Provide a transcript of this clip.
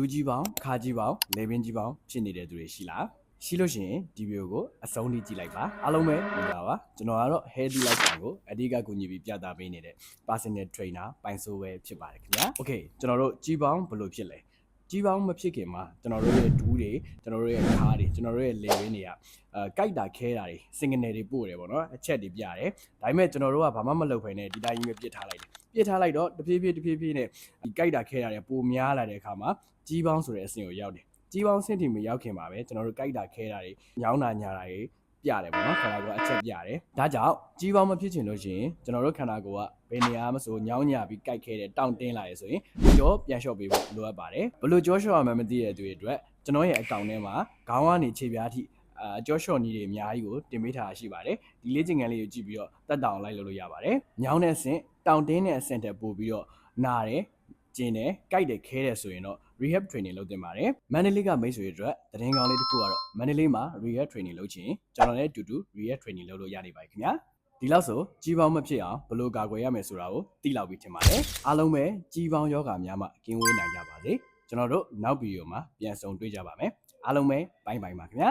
ဒူးကြီးပေါင်းခါကြီးပေါင်းလေပင်ကြီးပေါင်းဖြစ်နေတဲ့သူတွေရှိလားရှိလို့ရှိရင်ဒီဗီဒီယိုကိုအဆုံးထိကြည့်လိုက်ပါအားလုံးပဲမင်္ဂလာပါကျွန်တော်ကတော့ healthy lifestyle ကိုအဓိကကူညီပြီးပြသပေးနေတဲ့ personal trainer ပိုင်ဆိုးပဲဖြစ်ပါတယ်ခင်ဗျာ okay ကျွန်တော်တို့ကြီးပေါင်းဘယ်လိုဖြစ်လဲ ကြီးပေါင်းမဖြစ်ခင်မှာကျွန်တော်တို့ရဲ့ဒူးတွေကျွန်တော်တို့ရဲ့ခါးတွေကျွန်တော်တို့ရဲ့လေပင်တွေကအဲကြိုက်တာခဲတာတွေစင်ကနေတွေပို့တယ်ပေါ့နော်အချက်တွေပြတယ်ဒါပေမဲ့ကျွန်တော်တို့ကဘာမှမလုပ်ဖိုင်နဲ့ဒီတိုင်းကြီးပဲပြစ်ထားလိုက်တယ်ပြစ်ထားလိုက်တော့တဖြည်းဖြည်းတဖြည်းဖြည်းနဲ့ဒီကြိုက်တာခဲတာတွေပိုများလာတဲ့အခါမှာကြီးပေါင်းဆိုတဲ့အဆင့်ကိုရောက်တယ်ကြီးပေါင်းဆင့်တီမရောက်ခင်ပါပဲကျွန်တော်တို့ကြိုက်တာခဲတာတွေညောင်းတာညာတာတွေ ပြတယ်ပေါ့နော်ခန္ဓာကိုယ်ကအချက်ပြတယ်ဒါကြောင့်ကြီးပေါင်းမဖြစ်ချင်လို့ရှိရင်ကျွန်တော်တို့ခန္ဓာကိုယ်ကဘယ်နေရာမှမဆိုညောင်းညာပြီးကြိုက်ခဲတဲ့တောင့်တင်းလာရဆိုရင်ကြောပြန်လျှော့ပေးဖို့လိုအပ်ပါတယ်ဘလို့ကြောလျှော့ရမှန်းမသိတဲ့သူတွေအတွက်ကျွန်တော်ရဲ့အကောင့်ထဲမှာခေါင်းကနေခြေပြားထိအာကြောလျှော့နည်းတွေအများကြီးကိုတင်ပေးထားတာရှိပါတယ်ဒီလေ့ကျင့်ခန်းလေးကိုကြည့်ပြီးတော့တက်တောင်လိုက်လို့လို့ရပါတယ်ညောင်းတဲ့အဆင့်တောင့်တင်းတဲ့အဆင့်တက်ပို့ပြီးတော့နားတယ် ကျင်းတယ်ကြိုက်တယ်ခဲတယ်ဆိုရင်တော့ rehab training လုပ်တင်ပါတယ်မန္တလေးကမိတ်ဆွေတွေအတွက်သတင်းကောင်းလေးတစ်ခုကတော့မန္တလေးမှာ rehab training လုပ်ချင်ကျွန်တော်လည်းအတူတူ rehab training လုပ်လို့ရနေပါပြီခင်ဗျာဒီလောက်ဆိုကြီးပေါင်းမဖြစ်အောင်ဘယ်လိုကာကွယ်ရမယ်ဆိုတာကိုသိလောက်ပြီးထင်ပါတယ်အားလုံးပဲကြီးပေါင်းယောဂများမှကင်းဝေးနိုင်ကြပါစေကျွန်တော်တို့နောက်ဗီဒီယိုမှာပြန်ဆုံတွေ့ကြပါမယ်အားလုံးပဲဘိုင်ဘိုင်ပါခင်ဗျာ